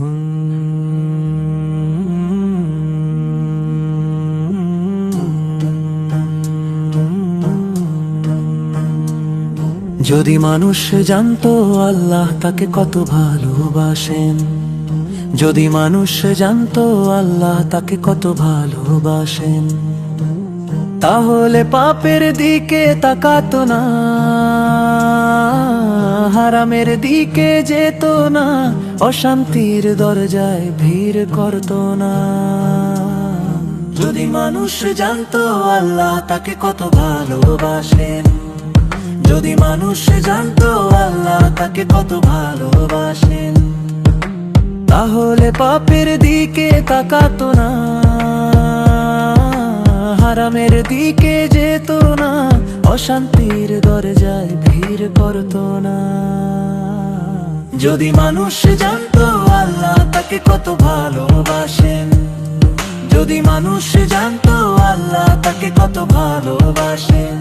যদি মানুষ জানতো আল্লাহ তাকে কত ভালোবাসেন, যদি মানুষ জানতো আল্লাহ তাকে কত ভালোবাসেন, তাহলে পাপের দিকে তাকাতো না, হারামের দিকে যেত না। অশান্তির দরজায় ভিড় করতো না। যদি মানুষ জানতো আল্লাহ তাকে কত ভালোবাসেন, যদি মানুষ জানতো আল্লাহ তাকে কত ভালোবাসেন, তাহলে পাপের দিকে তাকাতো না, হারামের দিকে যেত না, অশান্তির দরজায় ভিড় করতো না। যদি মানুষ জানতো আল্লাহ তাকে কত ভালোবাসেন। যদি মানুষ জানতো আল্লাহ তাকে কত ভালোবাসেন।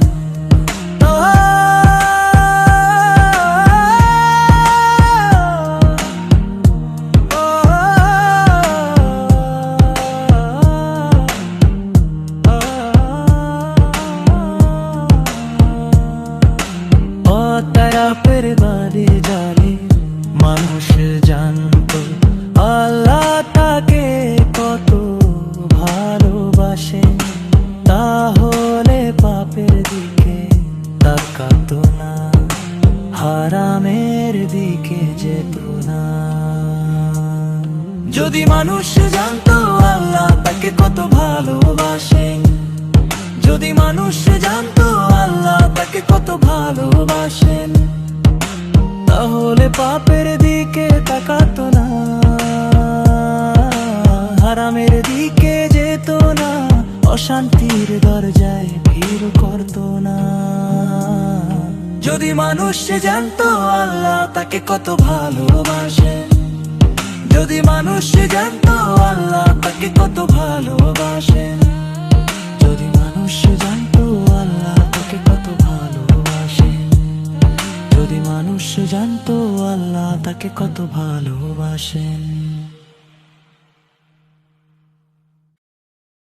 দিকে না যদি মানুষ জানতো আল্লাহ তাকে কত ভালোবাসেন যদি মানুষ জানতো আল্লাহ তাকে কত ভালোবাসেন তাহলে পাপের দিকে তাকাতো না, হারামের দিকে যেত না, অশান্তির দরজায় ভিড় করতো না। যদি মানুষ সে জানতো আল্লাহ তাকে কত ভালোবাসেন যদি মানুষ সে জানতো আল্লাহ তাকে কত ভালোবাসেন যদি মানুষ সে জানতো আল্লাহ তাকে কত ভালোবাসেন যদি মানুষ সে জানতো আল্লাহ তাকে কত ভালোবাসেন